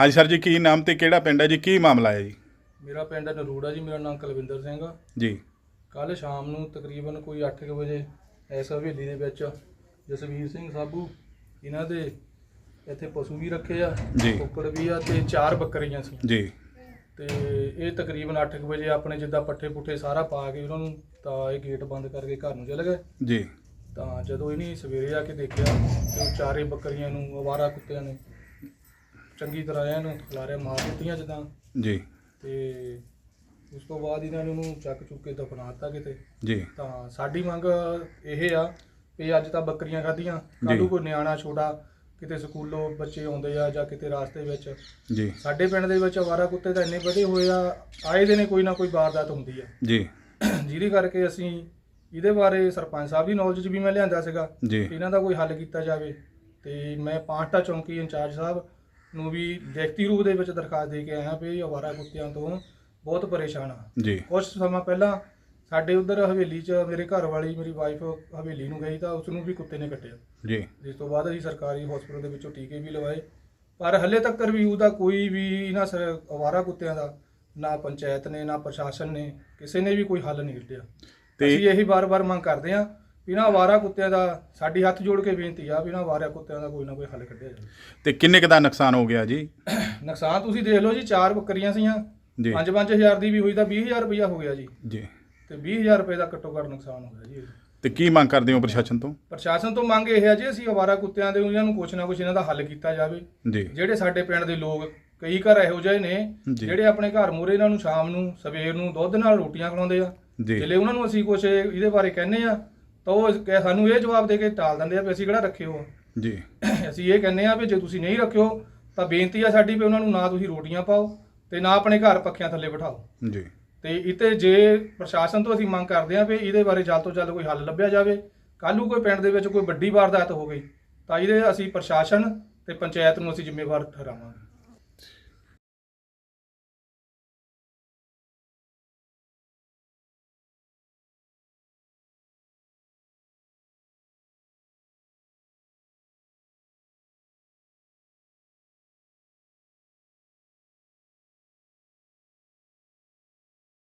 ਹਾਂਜੀ ਸਰ ਜੀ ਕੀ ਨਾਮ ਤੇ ਕਿਹੜਾ ਪਿੰਡ ਹੈ ਜੀ? ਕੀ ਮਾਮਲਾ ਹੈ ਜੀ? ਮੇਰਾ ਪਿੰਡ ਨਰੂੜਾ ਜੀ ਮੇਰਾ ਨਾਮ ਕੁਲਵਿੰਦਰ ਸਿੰਘ ਆ। ਜੀ। ਕੱਲ ਸ਼ਾਮ ਨੂੰ ਤਕਰੀਬਨ ਕੋਈ 8 ਵਜੇ ਇਸ ਹਵੇਲੀ ਦੇ ਵਿੱਚ ਜਸਵੀਰ ਸਿੰਘ ਸਾਬੂ ਇਹਨਾਂ ਦੇ ਇੱਥੇ ਪਸ਼ੂ ਵੀ ਰੱਖੇ ਆ ਜੀ। ਕੁੱਕੜ ਵੀ ਆ ਤੇ ਚਾਰ ਬੱਕਰੀਆਂ ਸੀ। ਜੀ। ਤੇ ਇਹ ਤਕਰੀਬਨ 8 ਵਜੇ ਆਪਣੇ ਜਿੱਦਾਂ ਪੱਠੇ ਪੁੱਠੇ ਸਾਰਾ ਪਾ ਕੇ ਉਹਨਾਂ ਨੂੰ ਤਾਂ ਇਹ ਗੇਟ ਬੰਦ ਕਰਕੇ ਘਰ ਨੂੰ ਚਲੇ ਗਏ। ਜੀ। ਤਾਂ ਜਦੋਂ ਇਹਨੇ ਸਵੇਰੇ ਆ ਕੇ ਦੇਖਿਆ ਤੇ ਉਹ ਚਾਰੇ ਬੱਕਰੀਆਂ ਨੂੰ ਅਵਾਰਾ ਕੁੱਤਿਆਂ ਨੇ ਚੰਗੀ ਤਰ੍ਹਾਂ ਇਹਨੂੰ ਖਿਲਾਰਿਆ ਮਾਰ ਦਿੱਤੀਆਂ ਜਿੱਦਾਂ। ਜੀ। ਤੇ ਉਸ ਤੋਂ ਬਾਅਦ ਇਹਨਾਂ ਨੇ ਉਹਨੂੰ ਚੱਕ ਚੁੱਕ ਕੇ ਦਫਨਾਤਾ ਕਿਤੇ। ਜੀ। ਤਾਂ ਸਾਡੀ ਮੰਗ ਇਹ ਆ ਵੀ ਅੱਜ ਤਾਂ ਬੱਕਰੀਆਂ ਖਾਧੀਆਂ ਨੂੰ ਜੀ। ਕੋਈ ਨਿਆਣਾ ਛੋਟਾ ਕਿਤੇ ਸਕੂਲੋਂ ਬੱਚੇ ਆਉਂਦੇ ਆ ਜਾਂ ਕਿਤੇ ਰਾਸਤੇ ਵਿੱਚ। ਜੀ। ਸਾਡੇ ਪਿੰਡ ਦੇ ਵਿੱਚ ਅਵਾਰਾ ਕੁੱਤੇ ਤਾਂ ਇੰਨੇ ਵਧੇ ਹੋਏ ਆ ਆਏ ਦਿਨੇ ਕੋਈ ਨਾ ਕੋਈ ਵਾਰਦਾਤ ਹੁੰਦੀ ਆ। ਜੀ। ਜਿਹਦੇ ਕਰਕੇ ਅਸੀਂ ਇਹਦੇ ਬਾਰੇ ਸਰਪੰਚ ਸਾਹਿਬ ਦੀ ਨੌਲੇਜ ਵੀ ਮੈਂ ਲਿਆਂਦਾ ਸੀਗਾ ਇਹਨਾਂ ਦਾ ਕੋਈ ਹੱਲ ਕੀਤਾ ਜਾਵੇ। ਤੇ ਮੈਂ ਪਾਂਟਾ ਚੌਂਕੀ ਇੰਚਾਰਜ ਸਾਹਿਬ ਨੂੰ ਵੀ ਲਿਖਤੀ ਰੂਪ ਦੇ ਵਿੱਚ ਦਰਖਾਸਤ ਦੇ ਕੇ ਆਇਆ ਵੀ ਅਵਾਰਾ ਕੁੱਤਿਆਂ ਤੋਂ ਬਹੁਤ ਪਰੇਸ਼ਾਨ ਆ। ਜੀ। ਕੁਝ ਸਮਾਂ ਪਹਿਲਾਂ ਸਾਡੇ ਉਧਰ ਹਵੇਲੀ 'ਚ ਮੇਰੇ ਘਰ ਵਾਲੀ ਮੇਰੀ ਵਾਈਫ ਹਵੇਲੀ ਨੂੰ ਗਈ ਤਾਂ ਉਸ ਨੂੰ ਵੀ ਕੁੱਤੇ ਨੇ ਕੱਟਿਆ। ਜੀ। ਜਿਸ ਤੋਂ ਬਾਅਦ ਅਸੀਂ ਸਰਕਾਰੀ ਹਸਪਤਾਲ ਦੇ ਵਿੱਚੋਂ ਟੀਕੇ ਵੀ ਲਵਾਏ। ਪਰ ਹੱਲੇ ਤੱਕ ਵੀ ਉਹਦਾ ਕੋਈ ਵੀ ਇਹਨਾਂ ਅਵਾਰਾ ਕੁੱਤਿਆਂ ਦਾ ਨਾ ਪੰਚਾਇਤ ਨੇ ਨਾ ਪ੍ਰਸ਼ਾਸਨ ਨੇ ਕਿਸੇ ਨੇ ਵੀ ਕੋਈ ਹੱਲ ਨਹੀਂ ਕੱਢਿਆ। ਤੇ ਅਸੀਂ ਇਹੀ ਵਾਰ-ਵਾਰ ਮੰਗ ਕਰਦੇ ਹਾਂ ਵੀ ਇਹਨਾਂ ਅਵਾਰਾ ਕੁੱਤਿਆਂ ਦਾ ਸਾਡੀ ਹੱਥ ਜੋੜ ਕੇ ਬੇਨਤੀ ਆ ਵੀ ਇਹਨਾਂ ਅਵਾਰਾ ਕੁੱਤਿਆਂ ਦਾ ਕੋਈ ਨਾ ਕੋਈ ਹੱਲ ਕੱਢਿਆ ਜਾਵੇ। ਤੇ ਕਿੰਨੇ ਕੁ ਦਾ ਨੁਕਸਾਨ ਹੋ ਗਿਆ ਜੀ? ਨੁਕਸਾਨ ਤੁਸੀਂ ਦੇਖ ਲਓ ਜੀ ਚਾਰ ਬੱਕਰੀਆਂ ਸੀਆਂ। ਜੀ। 5-5000 ਦੀ ਵੀ ਹੋਈ ਤਾਂ 20000 ਰੁਪਇਆ ਹੋ ਗਿਆ ਜੀ। ਜੀ। ਤੇ 20000 ਰੁਪਏ ਦਾ ਘੱਟੋ ਘੱਟ ਨੁਕਸਾਨ ਹੋਇਆ ਜੀ। ਤੇ ਕੀ ਮੰਗ ਕਰਦੇ ਹੋ ਪ੍ਰਸ਼ਾਸਨ ਤੋਂ? ਪ੍ਰਸ਼ਾਸਨ ਤੋਂ ਮੰਗ ਇਹ ਹੈ ਜੀ ਅਸੀਂ ਅਵਾਰਾ ਕੁੱਤਿਆਂ ਦੇ ਉਹਨਾਂ ਨੂੰ ਕੁਛ ਨਾ ਕੁਛ ਇਹਨਾਂ ਦਾ ਹੱਲ ਕੀਤਾ ਜਾਵੇ। ਜੀ। ਜਿਹੜੇ ਸਾਡੇ ਪਿੰਡ ਦੇ ਲੋਕ ਕਈ ਘਰ ਇਹੋ ਜਿਹੇ ਨੇ ਜੀ। ਜਿਹੜੇ ਆਪਣੇ ਘਰ ਮੂਹਰੇ ਇਹਨਾਂ ਨੂੰ ਸ਼ਾਮ ਨੂੰ ਸਵੇਰ ਨੂੰ ਦੁੱਧ ਨਾਲ ਰੋਟੀਆਂ ਖਵਾਉਂਦੇ ਆ। ਜੀ। ਉਹਨਾਂ ਨੂੰ ਅਸੀਂ ਕੁਛ ਇਹਦੇ ਬਾਰੇ ਕਹਿੰਦੇ ਆ ਤਾਂ ਉਹ ਕਹਿ- ਸਾਨੂੰ ਇਹ ਜਵਾਬ ਦੇ ਕੇ ਟਾਲ ਦਿੰਦੇ ਆ ਵੀ ਅਸੀਂ ਕਿਹੜਾ ਰੱਖੇ ਹੋ ਜੀ। ਅਸੀਂ ਇਹ ਕਹਿੰਦੇ ਆ ਵੀ ਜੇ ਤੁਸੀਂ ਨਹੀਂ ਰੱਖਿਓ ਤਾਂ ਬੇਨਤੀ ਆ ਸਾਡੀ ਵੀ ਉਹਨਾਂ ਨੂੰ ਨਾ ਤੁਸੀਂ ਰੋਟੀਆਂ ਪਾਓ ਤੇ ਨਾ ਆਪਣੇ ਘਰ ਪੱਖਿਆਂ ਥੱਲੇ ਬਿਠਾਓ। ਜੀ। ਤੇ ਇਤੇ ਜੇ ਪ੍ਰਸ਼ਾਸਨ ਤੋਂ ਅਸੀਂ ਮੰਗ ਕਰਦੇ ਹਾਂ ਵੀ ਇਹਦੇ ਬਾਰੇ ਜਲਦ ਤੋਂ ਜਲਦ ਕੋਈ ਹੱਲ ਲੱਭਿਆ ਜਾਵੇ ਕੱਲ੍ਹ ਨੂੰ ਕੋਈ ਪਿੰਡ ਦੇ ਵਿੱਚ ਕੋਈ ਵੱਡੀ ਵਾਰਦਾਤ ਹੋ ਗਈ ਤਾਂ ਇਹਦੇ ਅਸੀਂ ਪ੍ਰਸ਼ਾਸਨ ਤੇ ਪੰਚਾਇਤ ਨੂੰ ਅਸੀਂ ਜ਼ਿੰਮੇਵਾਰ ਠਹਿਰਾਵਾਂਗੇ।